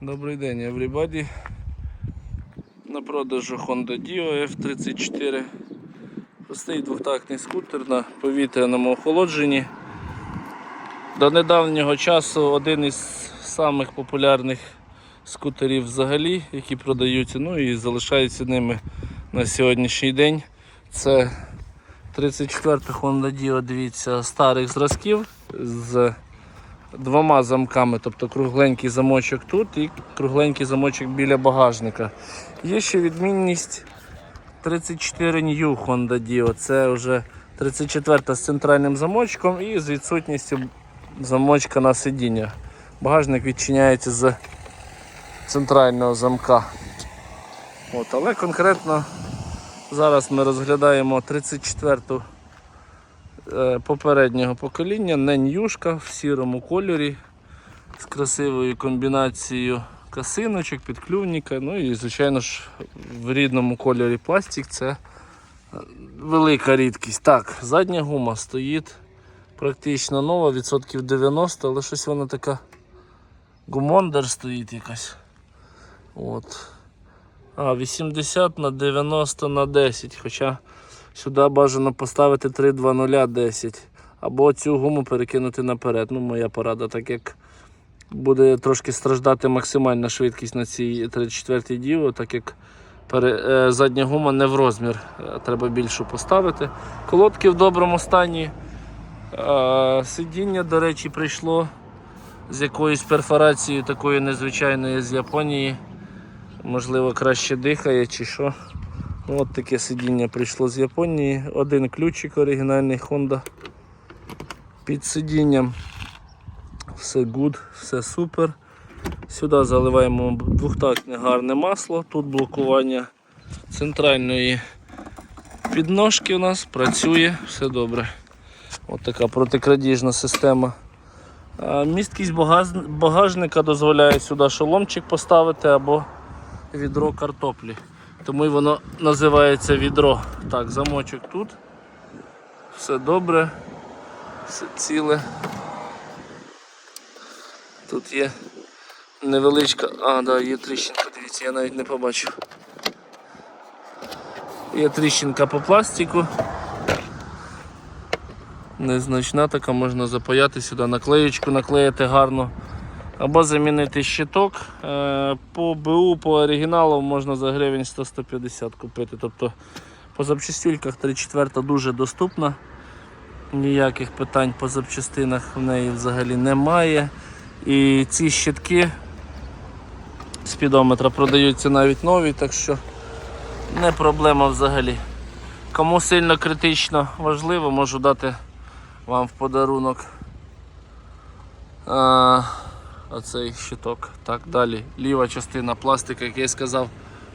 Добрий день, everybody. На продажу Honda Dio F34. Простий двохтактний скутер на повітряному охолодженні. До недавнього часу один із самих популярних скутерів взагалі, які продаються, ну і залишаються ними на сьогоднішній день. Це 34 Honda Dio, дивіться, старих зразків з двома замками, тобто кругленький замочок тут і кругленький замочок біля багажника. Є ще відмінність 34 New Honda Dio. Це вже 34 з центральним замочком і з відсутністю замочка на сидіння. Багажник відчиняється з центрального замка. От, але конкретно зараз ми розглядаємо 34-ту е, попереднього покоління, не ньюшка в сірому кольорі з красивою комбінацією касиночок, підклювника, ну і звичайно ж в рідному кольорі пластик це е, велика рідкість. Так, задня гума стоїть практично нова, відсотків 90, але щось вона така гумондер стоїть якась. От. А, 80 на 90 на 10. Хоча сюди бажано поставити 3-2-0-10. Або цю гуму перекинути наперед. Ну, моя порада, так як буде трошки страждати максимальна швидкість на цій 34-й діо, так як е, задня гума не в розмір. Е, Треба більшу поставити. Колодки в доброму стані. Е, сидіння, до речі, прийшло з якоюсь перфорацією такою незвичайною з Японії. Можливо, краще дихає чи що. От таке сидіння прийшло з Японії. Один ключик оригінальний Honda під сидінням. Все good, все супер. Сюди заливаємо двохтактне гарне масло. Тут блокування центральної підножки у нас працює, все добре. От така протикрадіжна система. Місткість багажника дозволяє сюди шоломчик поставити або відро картоплі. Тому і воно називається відро. Так, замочок тут. Все добре, все ціле. Тут є невеличка. А, да, є тріщинка, дивіться, я навіть не побачив. Є тріщинка по пластику. Незначна така, можна запаяти сюди наклеєчку, наклеїти гарно. Або замінити щиток. Е, По БУ, по оригіналу можна за гривень 100-150 купити. Тобто по запчастюльках 34 дуже доступна. Ніяких питань по запчастинах в неї взагалі немає. І ці щитки спідометра продаються навіть нові, так що не проблема взагалі. Кому сильно критично важливо, можу дати вам в подарунок а, оцей щиток. Так, далі. Ліва частина пластика, як я сказав,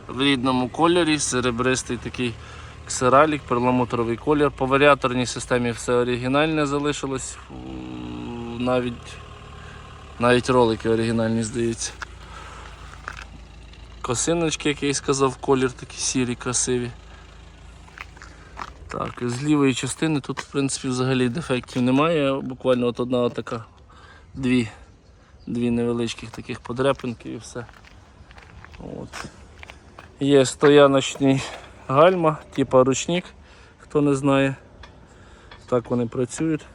в рідному кольорі, серебристий такий ксералік, перламутровий колір. По варіаторній системі все оригінальне залишилось. Навіть, навіть ролики оригінальні здаються. Косиночки, як я і сказав, колір такі сірі, красиві. Так, з лівої частини тут в принципі взагалі дефектів немає, буквально от одна така, дві, дві невеличких таких подряпинки і все. От. Є стояночний гальма, типа ручник, хто не знає. Так вони працюють.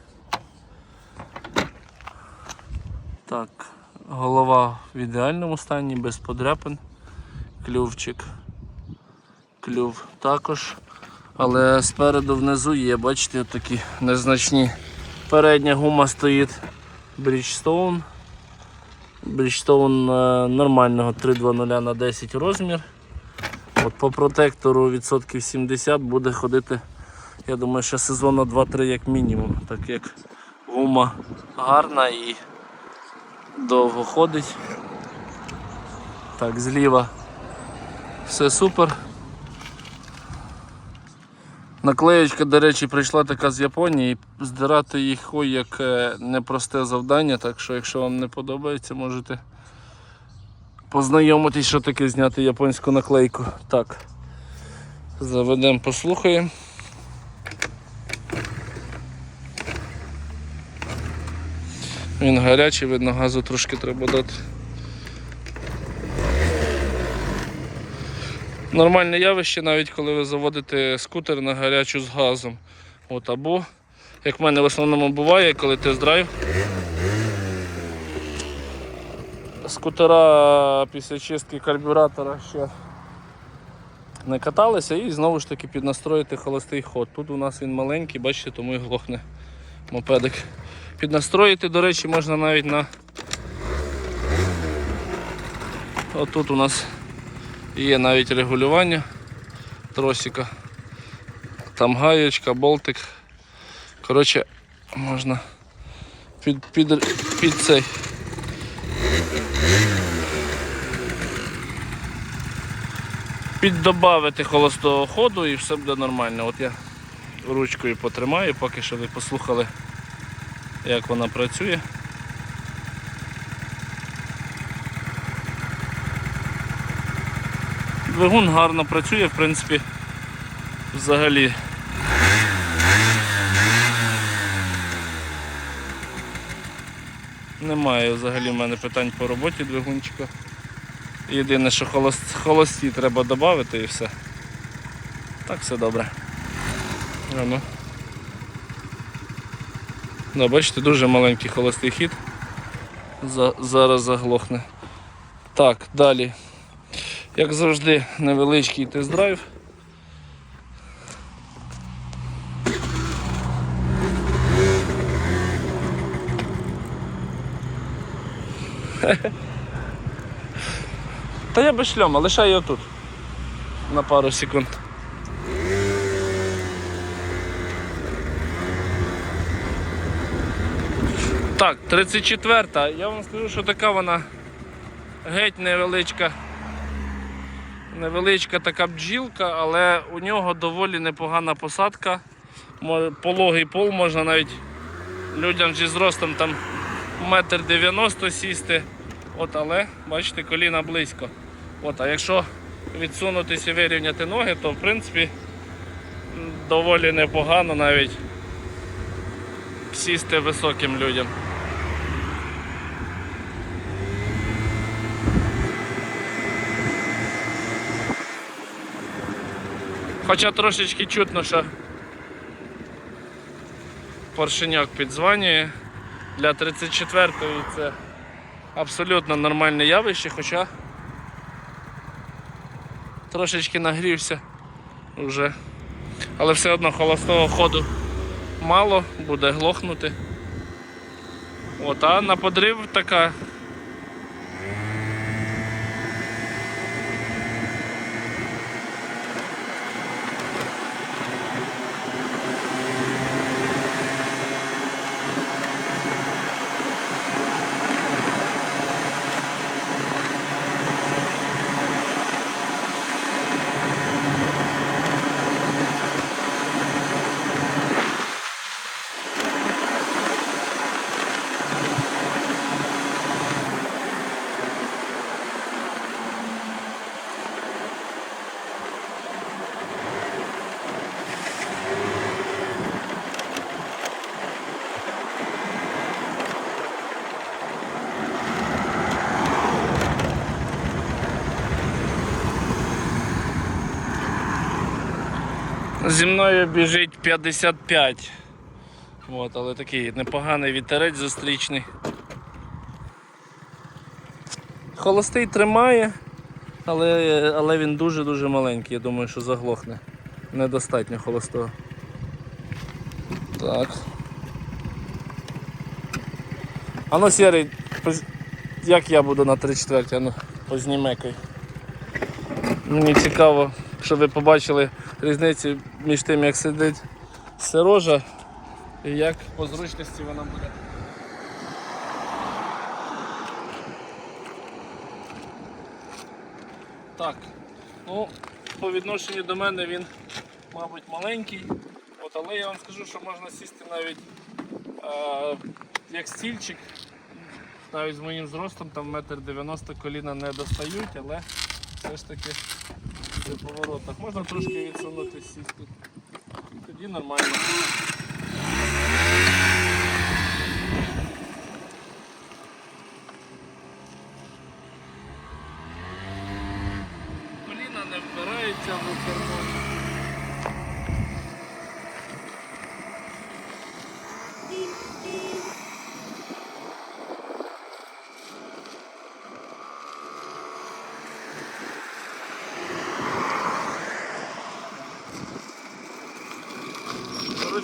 Так, голова в ідеальному стані, без подряпин, клювчик, клюв також. Але спереду внизу є, бачите, такі незначні. Передня гума стоїть Bridgestone. Bridgestone е, нормального 320 на 10 розмір. От По протектору відсотків 70 буде ходити, я думаю, ще сезона 2-3 як мінімум, так як гума гарна і довго ходить. Так, зліва все супер. Наклеєчка, до речі, прийшла така з Японії. Здирати їх ой як е, непросте завдання, так що якщо вам не подобається, можете познайомитись, що таке зняти японську наклейку. Так. Заведемо, послухаємо. Він гарячий, видно, газу трошки треба дати. Нормальне явище, навіть коли ви заводите скутер на гарячу з газом. От, або, як в мене в основному буває, коли тест-драйв. Скутера після чистки карбюратора ще не каталися і знову ж таки піднастроїти холостий ход. Тут у нас він маленький, бачите, тому і глохне мопедик. Піднастроїти, до речі, можна навіть на. Отут у нас є навіть регулювання тросика. Там гаєчка, болтик. Коротше, можна під, під, під цей. Піддобавити холостого ходу і все буде нормально. От я ручкою потримаю, поки що ви послухали, як вона працює. Двигун гарно працює, в принципі, взагалі. Немає взагалі в мене питань по роботі двигунчика. Єдине, що холост, холості треба додати і все. Так все добре. А ну. Да, бачите, дуже маленький холостий хід. За, зараз заглохне. Так, далі. Як завжди, невеличкий тест-драйв. Та я без шльома, лишай його тут. На пару секунд. Так, 34-та. Я вам скажу, що така вона геть невеличка. Невеличка така бджілка, але у нього доволі непогана посадка. Пологий пол можна навіть людям зі зростом там метр дев'яносто сісти. От, але бачите, коліна близько. От, а якщо відсунутися і вирівняти ноги, то в принципі доволі непогано навіть сісти високим людям. Хоча трошечки чутно, що поршеняк підзванює. Для 34-ї це абсолютно нормальне явище, хоча трошечки нагрівся вже. Але все одно холостого ходу мало, буде глохнути. От, а на подрив така. Зі мною біжить 55. От, але такий непоганий вітерець зустрічний. Холостий тримає, але, але він дуже-дуже маленький, я думаю, що заглохне. Недостатньо холостого. Так. А ну сірий, як я буду на 3 четверті, а ну познімекай. Мені цікаво, щоб ви побачили різницю між тим, як сидить сирожа і як по зручності вона буде. Так, ну, по відношенню до мене він, мабуть, маленький, От, але я вам скажу, що можна сісти навіть е, як стільчик. Навіть з моїм зростом там метр дев'яносто коліна не достають, але все ж таки при поворотах можна трошки відсунути сісти. Тоді нормально. Коліна не впирають цьому кермо.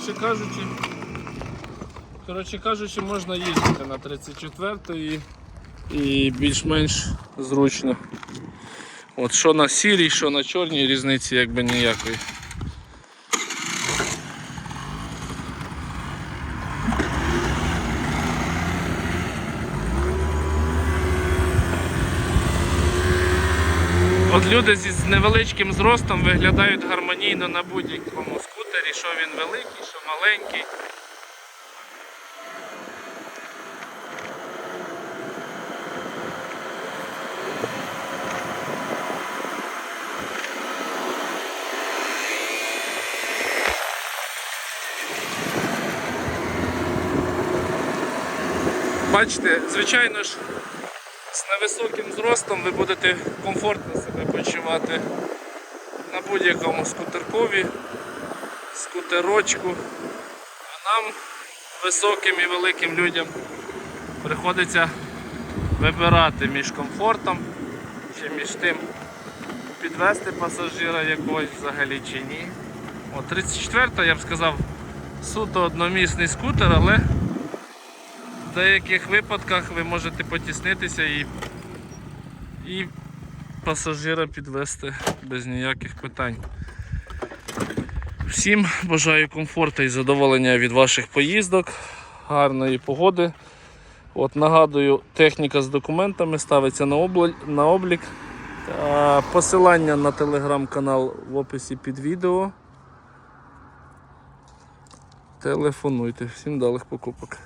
Коротше кажучи, коротше кажучи, можна їздити на 34 і, і більш-менш зручно. От що на сірій, що на чорній різниці якби ніякої. От люди з невеличким зростом виглядають гармонійно на будь-якому скутері, що він великий, що маленький. Бачите, звичайно ж, з невисоким зростом ви будете комфортно себе почувати на будь-якому скутеркові, скутерочку. А нам, високим і великим людям, приходиться вибирати між комфортом чи між тим підвести пасажира якогось взагалі чи ні. От 34 я б сказав, суто одномісний скутер, але в деяких випадках ви можете потіснитися і, і пасажира підвести без ніяких питань. Всім бажаю комфорту і задоволення від ваших поїздок, гарної погоди. От Нагадую, техніка з документами ставиться на, обл... на облік. Посилання на телеграм-канал в описі під відео. Телефонуйте. Всім далих покупок.